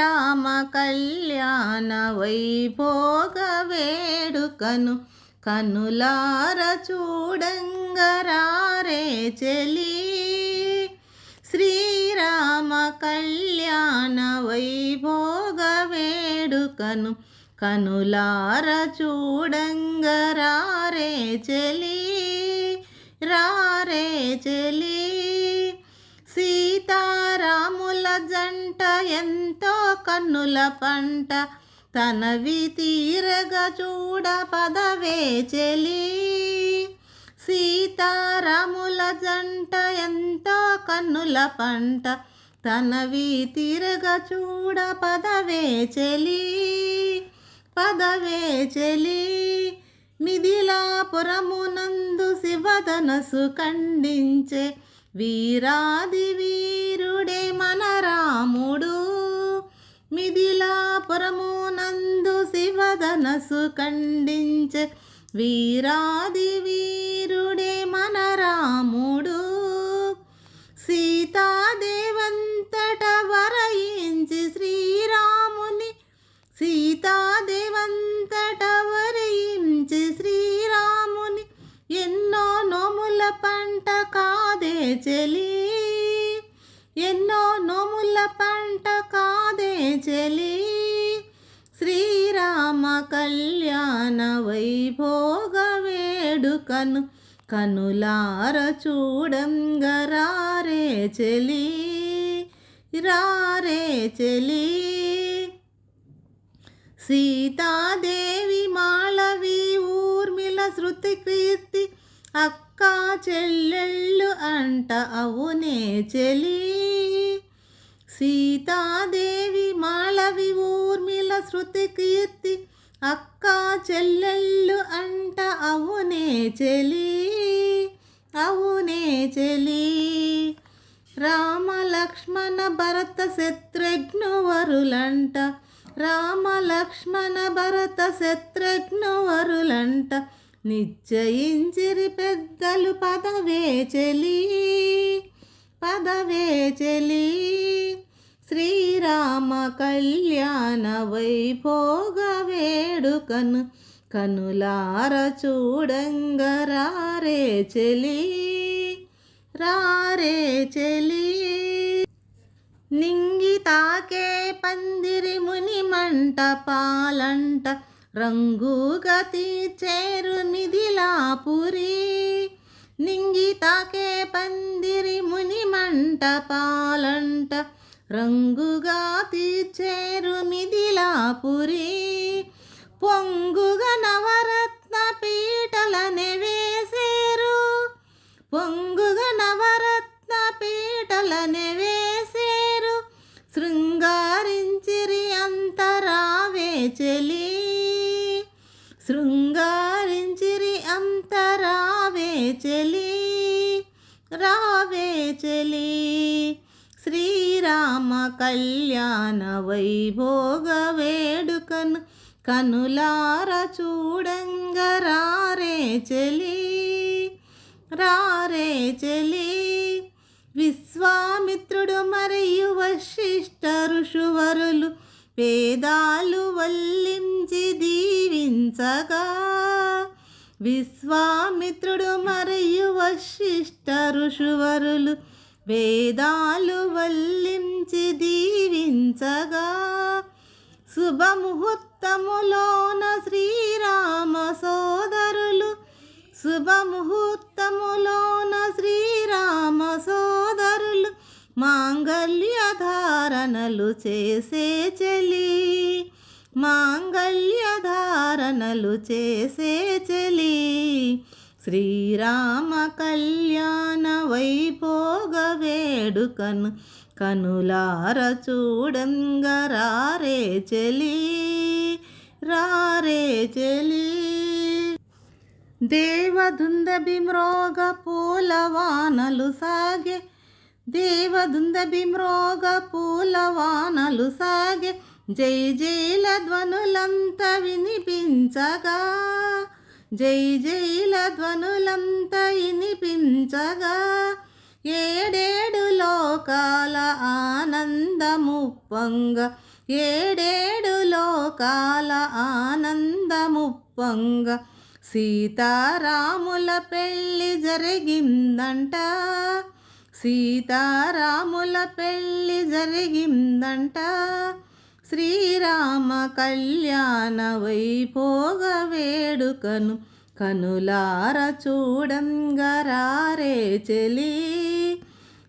రామ కళ్యాణ వైభోగ వేడుకను కనులార చూడంగరారే చెలి. శ్రీరామ కళ్యాణ వైభోగ వేడుకను కనులార చూడంగరారే చెలి. రారే చెలి. సీతారాముల జంట ఎంతో కన్నుల పంట. తనవి తీరగా చూడ పదవే చెలి. సీతారాముల జంట ఎంతో కన్నుల పంట. తనవి తీరగా చూడ పదవే చెలి. పదవే చెలి. మిథిలాపురమునందు శివధనసు ఖండించే వీరాది వీరుడే మన రాముడు. మిథిలాపురము నందు శివధనసు ఖండించే వీరాది వీరుడే మన రాముడు. సీతాదేవన్ శ్రీరామ కళ్యాణ వైభోగ వేడుకను కనులార చూడంగరారే చెలి రారే చెలి. సీతాదేవి మాళవి ఊర్మిళ శృతి కీర్తి అక్క చెల్లెళ్ళు అంట అవునే చెలి. సీతాదేవి మాళవి ఊర్మిళ శృతి కీర్తి అక్క చెల్లెళ్ళు అంట అవునే చెలి అవునే చెలి. రామ లక్ష్మణ భరత శత్రుఘ్నువరులంట రామ లక్ష్మణ భరత శత్రుఘ్నువరులంట నిశ్చయించిరి పెద్దలు పదవే చెలి పదవే చెలి. శ్రీరామ కళ్యాణ వైభోగ వేడుకను కనులార చూడంగరారే చెలి రారే చెలి. నింగి తాకే పందిరి ముని మంటపాలంట రంగుగా తీర్చేరు మిథిలాపురి నింగి తాకే పందిరి ముని మంటపాలంట పాలంట రంగుగా తీర్చేరు మిథిలాపురి. పొంగుగా నవరత్న పీటలనే వేసేరు పొంగుగా నవరత్న పీటలనే వేసేరు శృంగారించిరి అంతరావే చెలి. శృంగారించిరి అంతరావే చెలి. రావే చెలి. రామ కళ్యాణ వైభోగ వేడుకను కనులార చూడంగరారే చెలి రారే చెలి. విశ్వామిత్రుడు మరియు వశిష్ఠ ఋషువరులు వేదాలు వల్లించి దీవించగా విశ్వామిత్రుడు మరియు వశిష్ఠ ఋషువరులు వేదాలు వల్లి దీవించగా శుభముహూర్తములోన శ్రీరామ సోదరులు. శుభముహూర్తములోన శ్రీరామ సోదరులు మాంగళ్య ధారణలు చేసే చెలి. మాంగళ్య ధారణలు చేసే చెలి. శ్రీరామ కళ్యాణ వైపోగ వేడుకను కనులార చూడంగా రారే చెలి రారే చెలి. దేవదుందబి మ్రోగ పూలవానలు సాగే దేవదుందబి మ్రోగ పూలవానలు సాగే జై జైల ధ్వనులంత వినిపించగా జై జైల ధ్వనులంత ఏడేడు లోకాల ఆనందము ఏడేడు లోకాల ఆనందముప్పంగ. సీతారాముల పెళ్ళి జరిగిందంట. సీతారాముల పెళ్ళి జరిగిందంట. శ్రీరామ కళ్యాణ వైపోగ వేడుకను కనులార చూడంగరారే చెలి.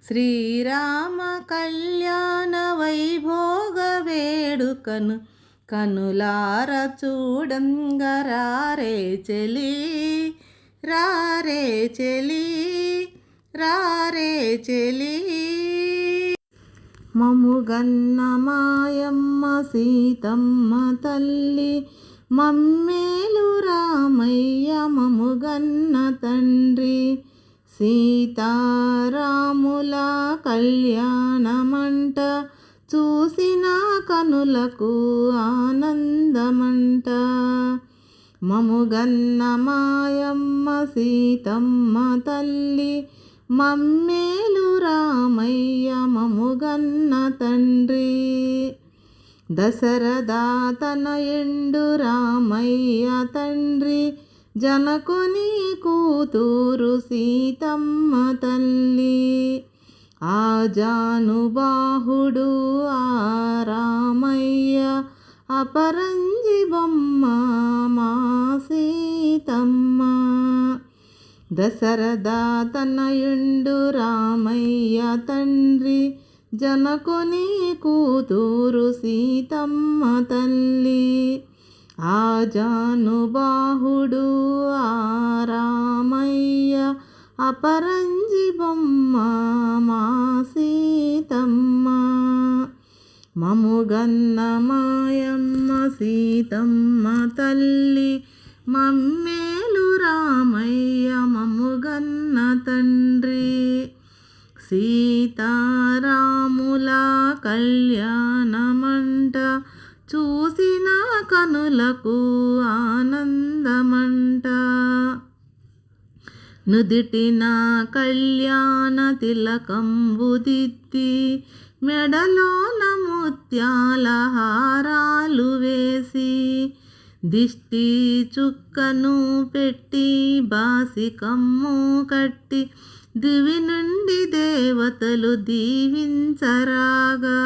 శ్రీరామ కళ్యాణ వైభోగ వేడుకను కనులార చూడంగరారే చెలి రారే చెలి రారే చెలి. మముగన్న మాయమ్మ సీతమ్మ తల్లి మమ్మేలు రామయ్య మముగన్న తండ్రి. సీతారాముల కళ్యాణమంట చూసిన కనులకు ఆనందమంట. మముగన్న మాయమ్మ సీతమ్మ తల్లి మమ్మేలు రామయ్య మముగన్న తండ్రి. దశరథాతనయుండు రామయ్య తండ్రి జనకుని కూతురు సీతమ్మ తల్లి. ఆ జానుబాహుడు ఆ రామయ్య అపరంజి బొమ్మ మా సీతమ్మ. దశరథ తనయుండు రామయ్య తండ్రి జనకుని కూతురు సీతమ్మ తల్లి. ఆజానుబాహుడు ఆరామయ్య అపరంజి బొమ్మ మా సీతమ్మ. మముగన్న మాయమ్మ సీతమ్మ తల్లి. మమ్మేలు రామయ్య మముగన్న తండ్రి. సీతారాముల కళ్యాణమంట చూసిన కనులకు ఆనందమంట. నుదిటిన కళ్యాణ తిలకంబుదిద్ది మెడలోన ముత్యాల హారాలు వేసి దిష్టి చుక్కను పెట్టి బాసికమ్ము కట్టి దివి నుండి దేవతలు దీవించరాగా.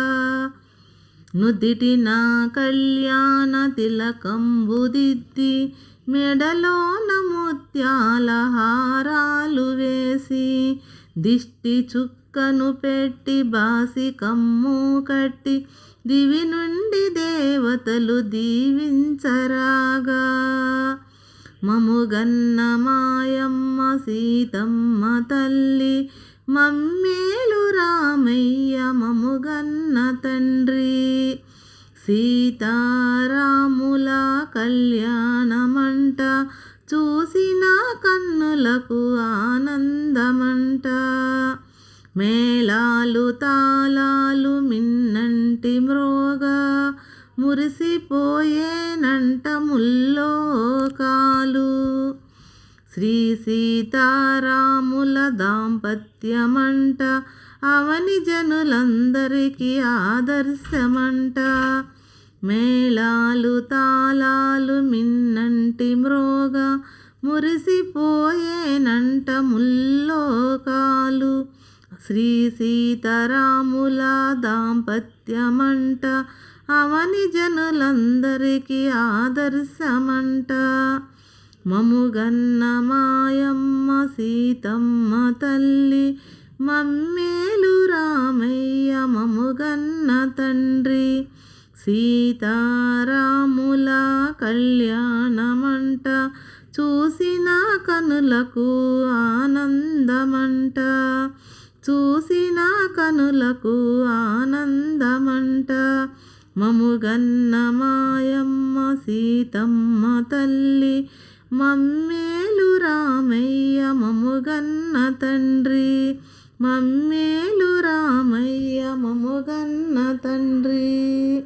నుదిటి నా కళ్యాణ తిలకంబుదిద్ది మెడలోన ముత్యాల హారాలు వేసి దిష్టి చుక్కను పెట్టి బాసి కమ్ము కట్టి దివి నుండి దేవతలు దీవించరాగా. మముగన్న మాయమ్మ సీతమ్మ తల్లి మమ్మేలు రామయ్య మముగన్న తండ్రి. సీతారాముల కళ్యాణమంట చూసిన కన్నులకు ఆనందమంట. మేళాలు తాళాలు మిన్నంటి మ్రోగా మురిసిపోయేనంట ముల్లోకాలు. శ్రీ సీతారాముల దాంపత్యమంట అవని జనులందరికీ ఆదర్శమంట. మేళాలు తాళాలు మిన్నంటి మ్రోగ మురిసిపోయేనంట ముల్లోకాలు. శ్రీ సీతారాముల దాంపత్యమంట అవని జనులందరికీ ఆదర్శమంట. మముగన్న మాయమ్మ సీతమ్మ తల్లి మమ్మేలు రామయ్య మముగన్న తండ్రి. సీతారాముల కళ్యాణమంట చూసిన కనులకు ఆనందమంట చూసిన కనులకు ఆనందమంట. మముగన్న మాయమ్మ సీతమ్మ తల్లి మమ్మేలు రామయ్య మముగన్న తండ్రి మమ్మేలు రామయ్య మముగన్న తండ్రి.